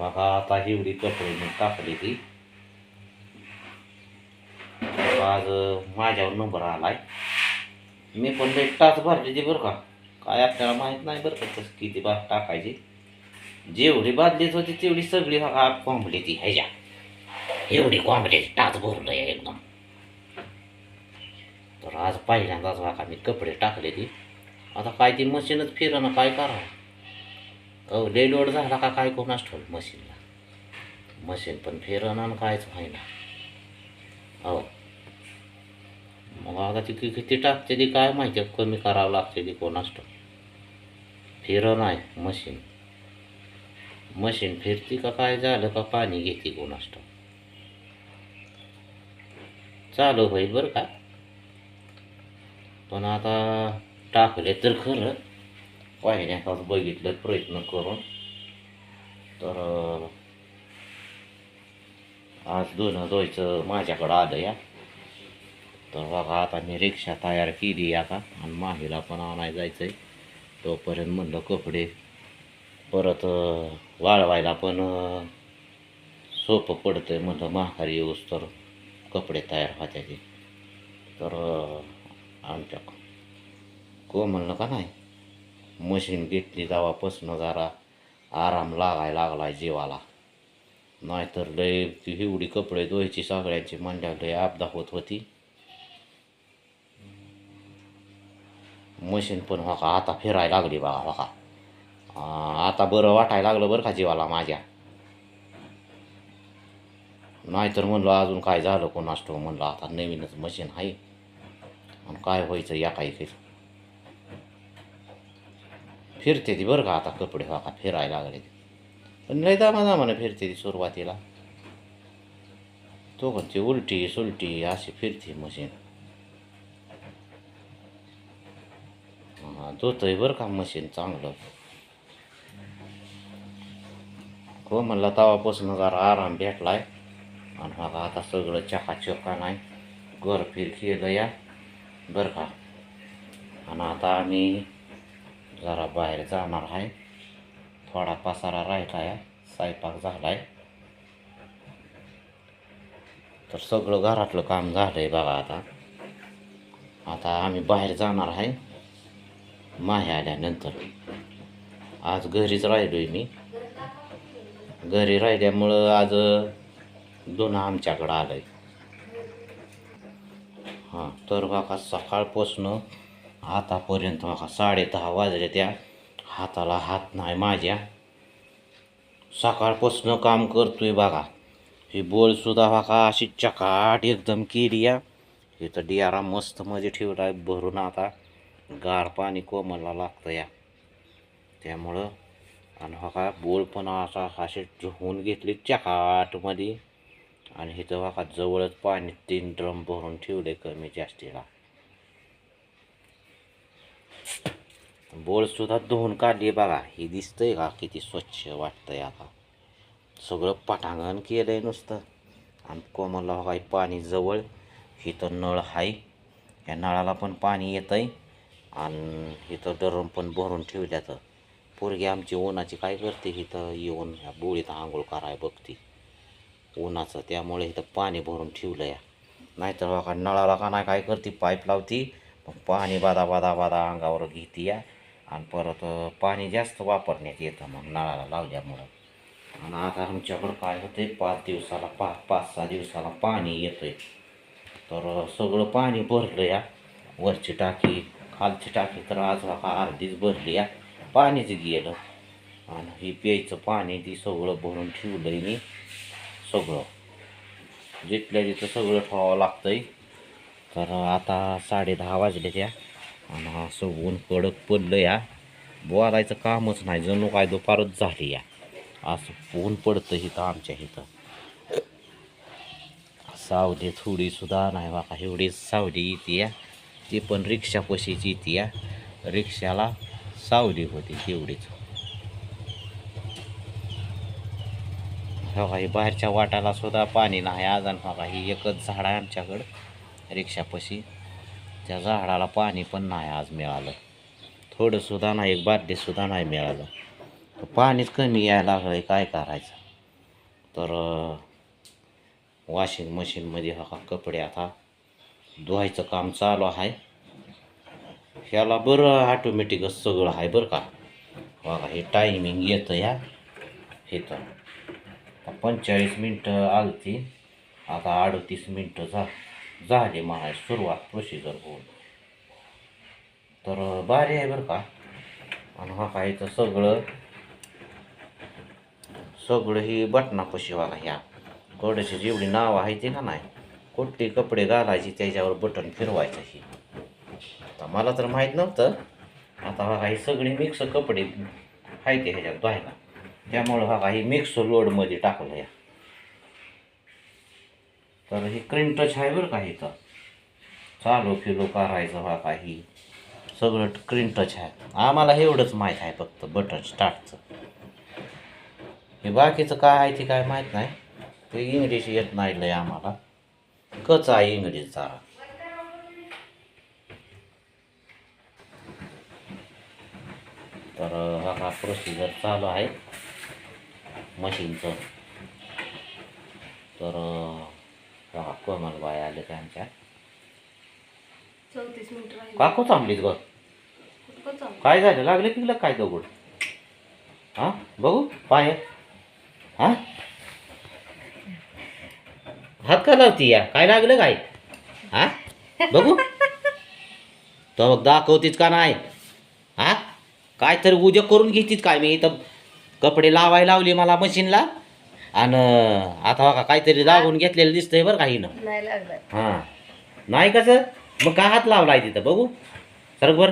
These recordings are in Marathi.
बघा आता एवढी कपडे मी टाकली ती. आज माझ्यावर नंबर आलाय. मी पण लई टाच भरली ती बरं का. काय आपल्याला माहीत नाही बरं का कसं किती बाग टाकायची. जेवढी बादलीच होती तेवढी सगळी बघा कोंबली ती ह्याच्या एवढी कोंबली टाच भरलं एकदम. तर आज पहिल्यांदाच बघा मी कपडे टाकले ती. आता काय ती मशीनच फिरणं काय करावं? अहो लय लोड झाला का काय कोणाच ठेवलं मशीनला. मशीन पण फिरणं आणि कायच व्हायला हो मग आता ती किती टाकते ती काय माहिती? कमी करावं लागते ती कोणाच ठेव फिरणं आहे मशीन. मशीन फिरती का काय झालं का पाणी घेते कोणाच ठेव चालू होईल बरं का. पण आता टाकले तर खरं. पाहण्याचाच बघितलं प्रयत्न करून. तर आज दोन दोयचं माझ्याकडं आलं या. तर बघा आता मी रिक्षा तयार केली या का आणि माहीला पण आणायला जायचं आहे तोपर्यंत म्हणलं कपडे परत वाळवायला पण सोपं पडतं आहे म्हणलं महागारी येऊस तर कपडे तयार व्हायचे तर आमच्या को म्हणलं का नाही मशीन घेतली तेव्हापासून जरा आराम लागायला लागला जीवाला. नाहीतर लय ती एवढी कपडे धुवायची सगळ्यांची म्हणल्या लय आपदा होत होती. मशीन पण हो का आता फिरायला लागली बघा हो का. आता बरं वाटायला लागलं बरं का जीवाला माझ्या. नाहीतर म्हणलं अजून काय झालं कोणास ठाऊक म्हणलं आता नवीनच मशीन आहे. आणि काय व्हायचं या काही काही फिरते ती बरं का आता कपडे हो का फिरायला लागले पण लय दामा दामानं फिरते ती सुरुवातीला. तो पण ती उलटी सुलटी अशी फिरते मशीन. हा धुतंय बरं का मशीन चांगलं. हो म्हणलं तवापासून जरा आराम भेटलाय. आणि मग आता सगळं चकाचका नाही घर फिर केलं या. बरं का. आणि आता आम्ही जरा बाहेर जाणार आहे. थोडा पसारा राहिला आहे स्वयंपाक झाला आहे तर सगळं घरातलं काम झालं आहे बघा आता. आता आम्ही बाहेर जाणार आहे माहे आल्यानंतर. आज घरीच राहिलो आहे मी. घरी राहिल्यामुळं आज दोन आमच्याकडं आलं आहे हां तर बघा सकाळपासनं आतापर्यंत बघा साडे दहा वाजले त्या हाताला हात नाही माझ्या. सकाळपासून काम करतोय बघा. ही बोलसुद्धा बघा अशी चकाट एकदम केली या. इथं डियारा मस्त मध्ये ठेवला आहे भरून आता गार पाणी कोमलला लागतं या. त्यामुळं आणि बघा बोल पण असा असे धुवून घेतली चकाटमध्ये आणि इथं बघा जवळच पाणी तीन ड्रम भरून ठेवले कमी जास्तीला. बोळसुद्धा धुवून काढली बघा. हे दिसतंय का? किती स्वच्छ वाटतंय आता. सगळं पटांगण केलं आहे नुसतं. आणि कोमलला बघा पाणी जवळ. इथं नळ आहे या नळाला पण पाणी येतंय. आणि इथं डरम पण भरून ठेवल्यात. पोरगी आमची उन्हाची काय करते? इथं येऊन ह्या बोळीत आंघोळ कराय बघते. उन्हाचं त्यामुळे इथं पाणी भरून ठेवलं या. नाहीतर बघा नळाला का नाही काय करते? पाईप लावती. मग पाणी बादा बादा बादा अंगावर घेते या. आणि परत पाणी जास्त वापरण्यात येतं मग नळाला लावल्यामुळं. आणि आता आमच्याकडं काय होतंय पाच दिवसाला पाच पाच सहा दिवसाला पाणी येतंय. तर सगळं पाणी भरलं या. वरची टाकी खालची टाकी तर आज अर्धीच भरली या. पाणीच गेलं. आणि हे प्यायचं पाणी ती सगळं भरून ठेवलंय मी. सगळं. जिथल्या तिथं सगळं ठेवावं लागतंय. तर आता साडे दहा वाजले त्या आणि असं ऊन कडक पडलं या. बोलायचं कामच नाही. जणू काय दुपारच झाली या. असं ऊन पडतं इथं आमच्या इथं. सावली थोडी सुद्धा नाही बाका एवढी सावली येते या. ती पण रिक्षापाशीची येते या. रिक्षाला सावली होती तेवढीच काही बाहेरच्या वाटाला सुद्धा पाणी नाही. आज आणि ही एकच झाड आहे आमच्याकडं. रिक्षापाशी. त्या झाडाला पाणी पण नाही आज मिळालं. थोडंसुद्धा नाही एक बादलीसुद्धा नाही मिळालं. पाणीच कमी यायला लागलं काय करायचं? तर वॉशिंग मशीनमध्ये हा कपडे आता धुवायचं काम चालू आहे. ह्याला बरं ऑटोमॅटिकच सगळं आहे बरं का? बघा हे टायमिंग येतं या हे तर पंचेचाळीस मिनटं आलती आता अडतीस मिनटं झालं. झाली म्हणाय सुरुवात प्रोसिजर होऊन. तर भारी आहे बरं का. आणि हा काय तर सगळं सगळं ही बटनापाशी बघा ह्या. कोड्याची जेवढी नावं आहे ते का नाही कोणते कपडे घालायची त्याच्यावर बटन फिरवायचं ही. आता मला तर माहीत नव्हतं आता हा काही सगळे मिक्स कपडे आहे ते ह्याच्यात धुवायला. त्यामुळं हा काही मिक्स लोडमध्ये टाकलं या तर हे क्रीम टच आहे बरं का इथं चालू फिलो करायचं बा काही. सगळं क्रीम टच आहे. आम्हाला एवढंच माहीत आहे फक्त बटन स्टार्टचं हे बाकीचं काय आहे ते काय माहीत नाही. ते इंग्लिश येत नाही लय आम्हाला. कच आहे इंग्लिश जरा तर हा हा प्रोसिजर चालू आहे. मशीनचं तर कोमल बाय आले ते आमच्या. चौतीस मिनिट राहिले. काकू थांबलीत ग? कुठं चालू? काय झालं? लागले की काय दगड? हा? बघू पाय. हा? हात का लावती या? काय लागलं काय? हा? बघू. तो बघ दाखवतीच का नाही? हा? काय तर उद्या करून घेतीत काय? मी इथं कपडे लावायला लावली मला मशीनला. आणि आता बघा काहीतरी लागून घेतलेलं दिसतंय बरं काही ना नाही लागलाय हां. नाही कसं? मग काय हात लावलाय तिथं? बघू. सर बर.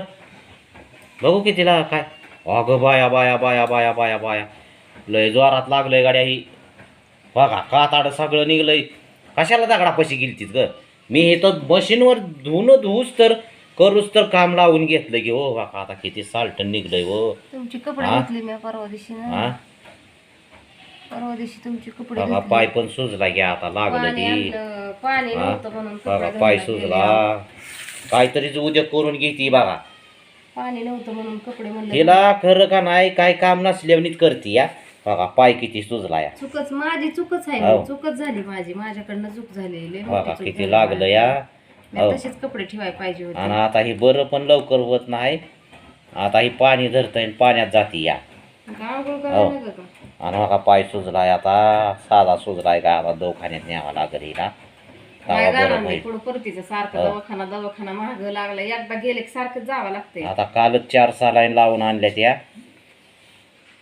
बघू कितीला काय? अगं बाया बाया बाया बाया बाया बाया. लय जोरात लागलंय गाड्या ही. बघा काताड सगळं निघलंय. कशाला दगडापाशी गेलतीत ग? मी हे तर मशीनवर धुणं धुवूच तर करूच तर काम लावून घेतलं की हो बघा आता किती साल्ट निघलंय हो. तुमची कपडे हा? घेतली मी परवा दिवशी ना. हा? परवा दिवशी तुमची कपडे बघा. पाय पण सुजला की आता लागलं पाणी हा? नव्हतं म्हणून बघा कपडे पाय सुजला. काहीतरीच उद्या करून घेती बघा पाणी नव्हतं म्हणून कपडे म्हणलं तिला खरं का नाही काय काम नसल्यावनीच करते या बघा पाय किती सुजला या चुकच माझी चुकच आहे हो. चुकच झाली माझी माझ्याकडनं चूक झाली बघा किती लागलं. या हो. तसेच कपडे ठेवायला पाहिजे आणि होते आता ही बरं पण लवकर होत नाही आता ही पाणी धरतंय आणि पाण्यात जाती या आंघोळ हो. का आणि बघा पाय सुजलाय आता. साधा सुजलाय का आता दवाखान्यात न्यावा लागेल हिला. काय तेव्हा जाणार बरं नाही होईल. पुढं परतीचं सारखं हो. दवाखाना दवाखाना महाग लागला. एकदा गेले की सारखं जावं लागतंय. आता कालच चार सालाईन लावून आणल्या त्या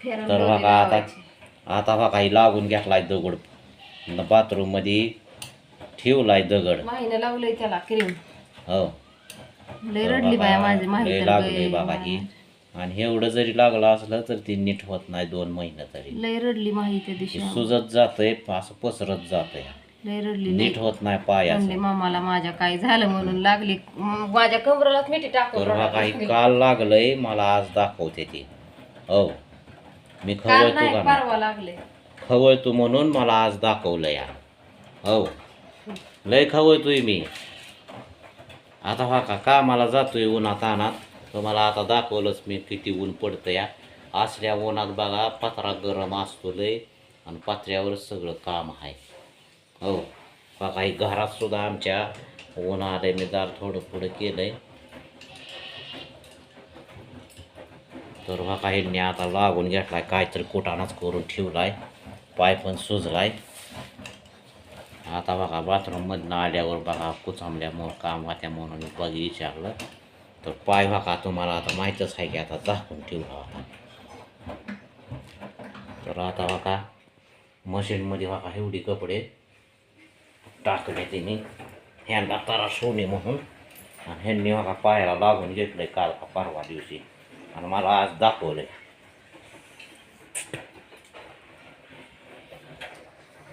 फेरन तर बघा आता लावायचे. आता बघा ही लागून घेतलाय दगड. बाथरूममध्ये ठेवलाय दगड. माहीनं लावलंय त्याला क्रीम. हो. लय रडली बाया माझी लय माहिती लागले बघा ही. आणि एवढं जरी लागलं असलं तर ती नीट होत नाही दोन महिने तरी. लय रडली माही त्या ती सुजत जातंय असं पसरत जातंय. लय रडली लय नीट होत नाही पायाचं. म्हणले मामाला माझ्या काय झालं म्हणून लागली. म- माझ्या कमरालाच मिठी तर काही लागली. काल लागलंय मला आज दाखवते ती. हो मी काल खवळतो नाही का नाही? परवा लागले. खवळतो म्हणून मला आज दाखवलं या. हो लय खवळतोय मी. आता हा का कामाला जातोय उन्हात अनात तुम्हाला आता दाखवलंच मी किती ऊन पडतं या असल्या उन्हात बघा पत्रा गरम असतो लय आणि पत्र्यावर सगळं काम आहे. हो बघा ही घरात सुद्धा आमच्या ऊन आलंय मी दार थोडं पुढं केलंय. तर हा काहींनी आता लागून घेतलाय काहीतरी कुटाणाच करून ठेवलाय. पाय पण सुजलाय. आता बघा बाथरूममधनं आल्यावर बघा कुचांबल्यामुळं काम होत्या म्हणून मी बघ विचारलं. तर पाय का तुम्हाला आता माहीतच आहे की आता दाखवून ठेवला होता. तर आता बघा मशीनमध्ये बघा एवढी कपडे टाकले तिने. ह्यांना तारा सोने म्हणून. आणि ह्यांनी बघा पायाला लागून घेतलं काल का परवा दिवशी. आणि मला आज दाखवलंय.